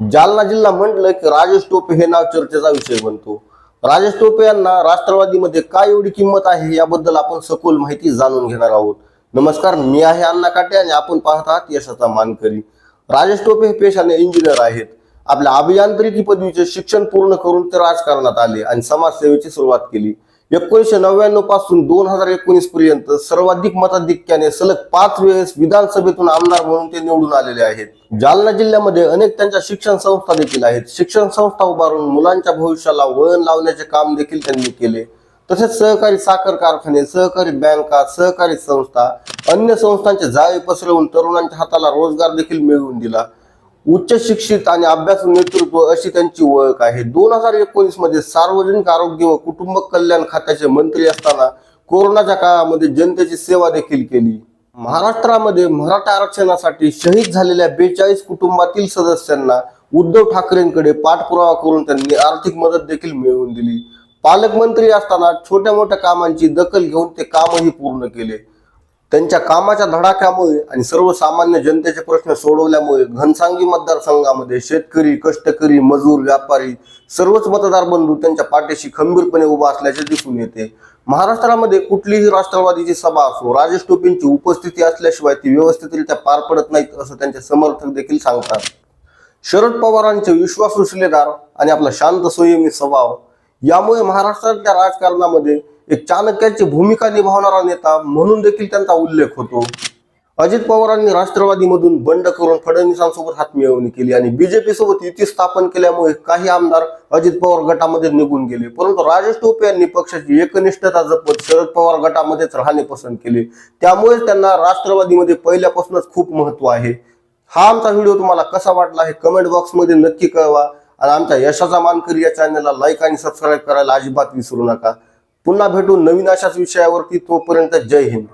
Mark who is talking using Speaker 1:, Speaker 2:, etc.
Speaker 1: जालना जिल्हा म्हटलं की राजेश टोपे हे नाव चर्चेचा विषय बनतो. राजेश टोपे यांना राष्ट्रवादीमध्ये काय एवढी किंमत आहे याबद्दल आपण सखोल माहिती जाणून घेणार आहोत. नमस्कार मी आहे अण्णा काटे आणि आपण पाहत आहात यशाचा मानकरी. राजेश टोपे हे पेशाने इंजिनियर आहेत. आपल्या अभियांत्रिकी पदवीचे शिक्षण पूर्ण करून ते राजकारणात आले आणि समाजसेवेची सुरुवात केली. एकोणीसशे नव्याण्णवपासून दोन हजार एकोणीस पर्यंत सर्वाधिक मताधिक्याने सलग पाच वेळेस विधानसभेतून आमदार म्हणून ते निवडून आलेले आहेत. जालना जिल्ह्यामध्ये अनेक त्यांच्या शिक्षण संस्था देखील आहेत. शिक्षण संस्था उभारून मुलांच्या भविष्याला वळण लावण्याचे काम देखील त्यांनी केले. तसेच सहकारी साखर कारखाने सहकारी बँका सहकारी संस्था अन्य संस्थांचे जाळे पसरवून तरुणांच्या हाताला रोजगार देखील मिळवून दिला. उच्च शिक्षित आणि अभ्यास नेतृत्व अशी त्यांची ओळख आहे. दोन हजार एकोणीसमध्ये सार्वजनिक आरोग्य व कुटुंब कल्याण खात्याचे मंत्री असताना कोरोनाच्या काळामध्ये जनतेची सेवा देखील केली. महाराष्ट्रामध्ये मराठा आरक्षणासाठी शहीद झालेल्या बेचाळीस कुटुंबातील सदस्यांना उद्धव ठाकरेंकडे पाठपुरावा करून त्यांनी आर्थिक मदत देखील मिळवून दिली. पालकमंत्री असताना छोट्या मोठ्या कामांची दखल घेऊन ते कामही पूर्ण केले. त्यांच्या कामाच्या धडाक्यामुळे आणि सर्वसामान्य जनतेचे प्रश्न सोडवल्यामुळे घनसांगी मतदारसंघामध्ये शेतकरी कष्टकरी मजूर व्यापारी सर्वच मतदार बंधू त्यांच्या पाठीशी खंबीरपणे उभा असल्याचे दिसून येते. महाराष्ट्रामध्ये कुठलीही राष्ट्रवादीची सभा असो राजेश टोपेंची उपस्थिती असल्याशिवाय ती व्यवस्थितरित्या पार पडत नाहीत असं त्यांचे समर्थक देखील सांगतात. शरद पवारांचे विश्वासू शिलेदार आणि आपला शांत संयमी स्वभाव यामुळे महाराष्ट्रातल्या राजकारणामध्ये एक चाणक्याची भूमिका निभावणारा नेता म्हणून देखील त्यांचा उल्लेख होतो. अजित पवारांनी राष्ट्रवादीमधून बंड करून फडणवीसांसोबत हातमिळवणी केली आणि बीजेपी सोबत युती स्थापन केल्यामुळे काही आमदार अजित पवार गटामध्ये निघून गेले. परंतु राजेश टोपे यांनी पक्षाची एकनिष्ठता जपत शरद पवार गटामध्येच राहणे पसंत केले. त्यामुळे त्यांना राष्ट्रवादीमध्ये पहिल्यापासूनच खूप महत्त्व आहे. हा आमचा व्हिडिओ तुम्हाला कसा वाटला हे कमेंट बॉक्समध्ये नक्की कळवा. आणि आमच्या यशाचा मानकरी या चॅनलला लाईक आणि सबस्क्राईब करायला अजिबात विसरू नका. पुन्हा भेटू नवीन अशाच विषयावरती तोपर्यंत जय हिंद.